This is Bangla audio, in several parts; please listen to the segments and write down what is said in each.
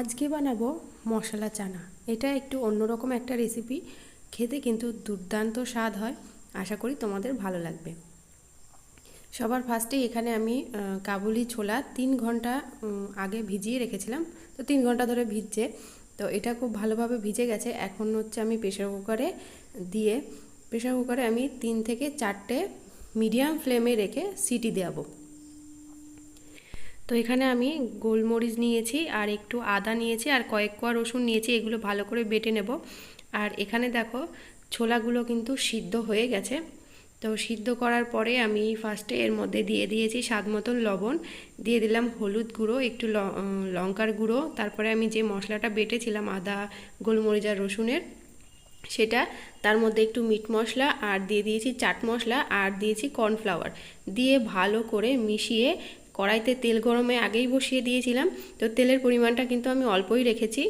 আজকে বানাবো মশলা চানা। এটা একটু অন্যরকম একটা রেসিপি খেতে কিন্তু দুর্দান্ত স্বাদ হয়। আশা করি তোমাদের ভালো লাগবে। সবার ফার্স্টে এখানে আমি কাবুলি ছোলা তিন ঘণ্টা আগে ভিজিয়ে রেখেছিলাম। তো তিন ঘণ্টা ধরে ভিজছে। তো এটা খুব ভালোভাবে ভিজে গেছে। এখন হচ্ছে আমি প্রেশার কুকারে দিয়ে প্রেশার কুকারে আমি তিন থেকে চারটে মিডিয়াম ফ্লেমে রেখে সিটি দেওয়াবো তো এখানে আমি গোলমরিচ নিয়েছি আর একটু আদা নিয়েছি আর কয়েক কোয়া রসুন নিয়েছি, এগুলো ভালো করে বেটে নেব। আর এখানে দেখো ছোলাগুলো কিন্তু সিদ্ধ হয়ে গেছে। তো সিদ্ধ করার পরে আমি ফার্স্টে এর মধ্যে দিয়ে দিয়েছি স্বাদ মতন লবণ, দিয়ে দিলাম হলুদ গুঁড়ো, একটু লঙ্কার গুঁড়ো, তারপরে আমি যে মশলাটা বেটেছিলাম আদা, গোলমরিচ আর রসুনের, সেটা তার মধ্যে একটু মিট মশলা আর দিয়ে দিয়েছি চাট মশলা আর দিয়েছি কর্নফ্লাওয়ার। দিয়ে ভালো করে মিশিয়ে কড়াইতে তেল গরমে আগেই বসিয়ে দিয়েছিলাম, তো তেলের পরিমাণটা কিন্তু আমি অল্পই রেখেছি।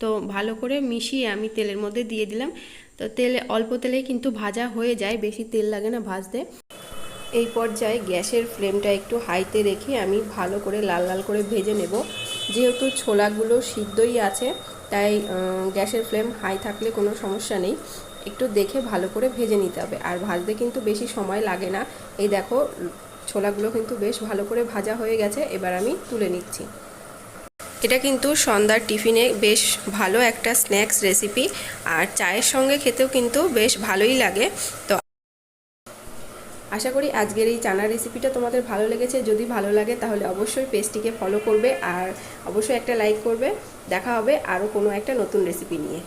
তো ভালো করে মিশিয়ে আমি তেলের মধ্যে দিয়ে দিলাম। তো তেলে, অল্প তেলেই কিন্তু ভাজা হয়ে যায়, বেশি তেল লাগে না ভাজতে। এই পর্যায়ে গ্যাসের ফ্লেমটা একটু হাইতে রেখে আমি ভালো করে লাল লাল করে ভেজে নেব। যেহেতু ছোলাগুলো সিদ্ধই আছে, তাই গ্যাসের ফ্লেম হাই থাকলে কোনো সমস্যা নেই। একটু দেখে ভালো করে ভেজে নিতে হবে। আর ভাজতে কিন্তু বেশি সময় লাগে না। এই দেখো ছোলাগুলো কিন্তু বেশ ভালো করে ভাজা হয়ে গেছে, এবার আমি তুলে নিচ্ছি। এটা কিন্তু সন্ধ্যার টিফিনে বেশ ভালো একটা স্ন্যাক্স রেসিপি, আর চায়ের সঙ্গে খেতেও কিন্তু বেশ ভালোই লাগে। তো আশা করি আজকের এই চানা রেসিপিটা তোমাদের ভালো লেগেছে। যদি ভালো লাগে তাহলে অবশ্যই পেজটিকে ফলো করবে, আর অবশ্যই একটা লাইক করবে। দেখা হবে আরও কোনো একটা নতুন রেসিপি নিয়ে।